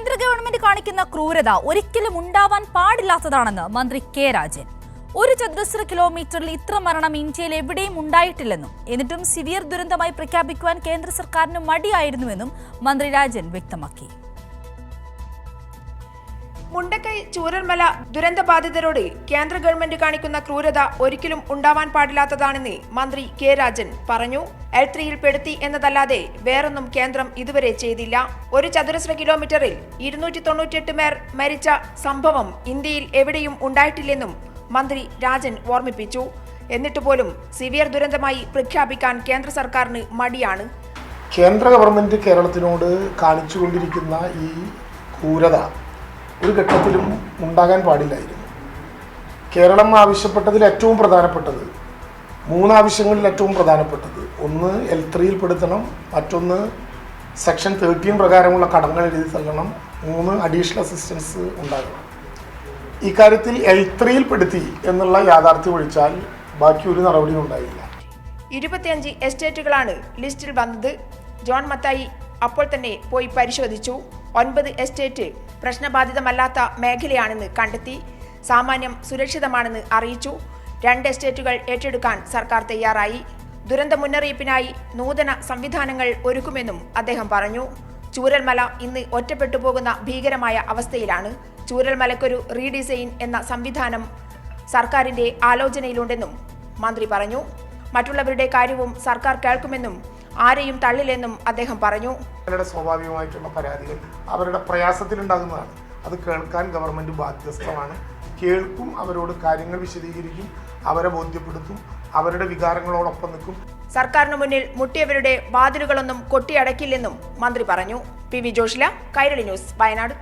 കേന്ദ്ര ഗവൺമെന്റ് കാണിക്കുന്ന ക്രൂരത ഒരിക്കലും ഉണ്ടാവാൻ പാടില്ലാത്തതാണെന്ന് മന്ത്രി കെ രാജൻ. ഒരു ചതുരശ്ര കിലോമീറ്ററിൽ ഇത്ര മരണം ഇന്ത്യയിൽ എവിടെയും ഉണ്ടായിട്ടില്ലെന്നും എന്നിട്ടും സിവിയർ ദുരന്തമായി പ്രഖ്യാപിക്കുവാൻ കേന്ദ്ര സർക്കാരിന് മടിയായിരുന്നുവെന്നും മന്ത്രി രാജൻ വ്യക്തമാക്കി. മുണ്ടക്കൈ ചൂരൽമല ദുരന്തബാധിതരോട് കേന്ദ്ര ഗവൺമെന്റ് കാണിക്കുന്ന ക്രൂരത ഒരിക്കലും ഉണ്ടാവാൻ പാടില്ലാത്തതാണെന്ന് മന്ത്രി കെ രാജൻ പറഞ്ഞു. എൽ ത്രീയിൽ പെടുത്തി എന്നതല്ലാതെ വേറൊന്നും കേന്ദ്രം ഇതുവരെ ചെയ്തില്ല. ഒരു ചതുരശ്ര കിലോമീറ്ററിൽ ഇരുന്നൂറ്റി തൊണ്ണൂറ്റിയെട്ട് പേർ മരിച്ച സംഭവം ഇന്ത്യയിൽ എവിടെയും ഉണ്ടായിട്ടില്ലെന്നും മന്ത്രി രാജൻ ഓർമ്മിപ്പിച്ചു. എന്നിട്ട് പോലും സിവിയർ ദുരന്തമായി പ്രഖ്യാപിക്കാൻ കേന്ദ്ര സർക്കാരിന് മടിയാണ്. കേന്ദ്ര ഗവൺമെന്റ് കേരളത്തിനോട് കാണിച്ചുകൊണ്ടിരിക്കുന്ന ഈ ക്രൂരത ഒരു ഘട്ടത്തിലും ഉണ്ടാകാൻ പാടില്ലായിരുന്നു. കേരളം ആവശ്യപ്പെട്ടതിൽ ഏറ്റവും പ്രധാനപ്പെട്ടത് മൂന്ന് ആവശ്യങ്ങളിൽ ഏറ്റവും പ്രധാനപ്പെട്ടത് ഒന്ന് എൽ ത്രീയിൽ പെടുത്തണം മറ്റൊന്ന് സെക്ഷൻ തേർട്ടീൻ പ്രകാരമുള്ള കടങ്ങൾ എഴുതി തള്ളണം മൂന്ന് അഡീഷണൽ അസിസ്റ്റൻസ് ഉണ്ടാകണം. ഇക്കാര്യത്തിൽ എൽ ത്രീയിൽ പെടുത്തി എന്നുള്ള യാഥാർത്ഥ്യം ഒഴിച്ചാൽ ബാക്കി ഒരു നടപടിയും ഉണ്ടായില്ല. ഇരുപത്തിയഞ്ച് എസ്റ്റേറ്റുകളാണ് ലിസ്റ്റിൽ വന്നത്. ജോൺ മത്തായി അപ്പോൾ തന്നെ പോയി പരിശോധിച്ചു. ഒൻപത് എസ്റ്റേറ്റ് പ്രശ്നബാധിതമല്ലാത്ത മേഖലയാണെന്ന് കണ്ടെത്തി സാമാന്യം സുരക്ഷിതമാണെന്ന് അറിയിച്ചു. രണ്ട് എസ്റ്റേറ്റുകൾ ഏറ്റെടുക്കാൻ സർക്കാർ തയ്യാറായി. ദുരന്ത മുന്നറിയിപ്പിനായി നൂതന സംവിധാനങ്ങൾ ഒരുക്കുമെന്നും അദ്ദേഹം പറഞ്ഞു. ചൂരൽമല ഇന്ന് ഒറ്റപ്പെട്ടു പോകുന്ന ഭീകരമായ അവസ്ഥയിലാണ്. ചൂരൽമലക്കൊരു റീഡിസൈൻ എന്ന സംവിധാനം സർക്കാരിന്റെ ആലോചനയിലുണ്ടെന്നും മന്ത്രി പറഞ്ഞു. മറ്റുള്ളവരുടെ കാര്യവും സർക്കാർ കേൾക്കുമെന്നും ആരെയും തള്ളില്ലെന്നും അദ്ദേഹം പറഞ്ഞു. അവരുടെ സ്വാഭാവികമായിട്ടുള്ള പരാതികൾ അവരുടെ പ്രയാസത്തിലുണ്ടാകുന്നതാണ്. അത് കേൾക്കാൻ ഗവൺമെന്റ് ബാധ്യസ്ഥമാണ്. കേൾക്കും അവരോട് കാര്യങ്ങൾ വിശദീകരിക്കും അവരെ ബോധ്യപ്പെടുത്തും അവരുടെ വികാരങ്ങളോടൊപ്പം നിൽക്കും. സർക്കാരിന് മുന്നിൽ മുട്ടിയവരുടെ വാതിലുകളൊന്നും കൊട്ടിയടക്കില്ലെന്നും മന്ത്രി പറഞ്ഞു. P V Joshila Kairali news Wayanad.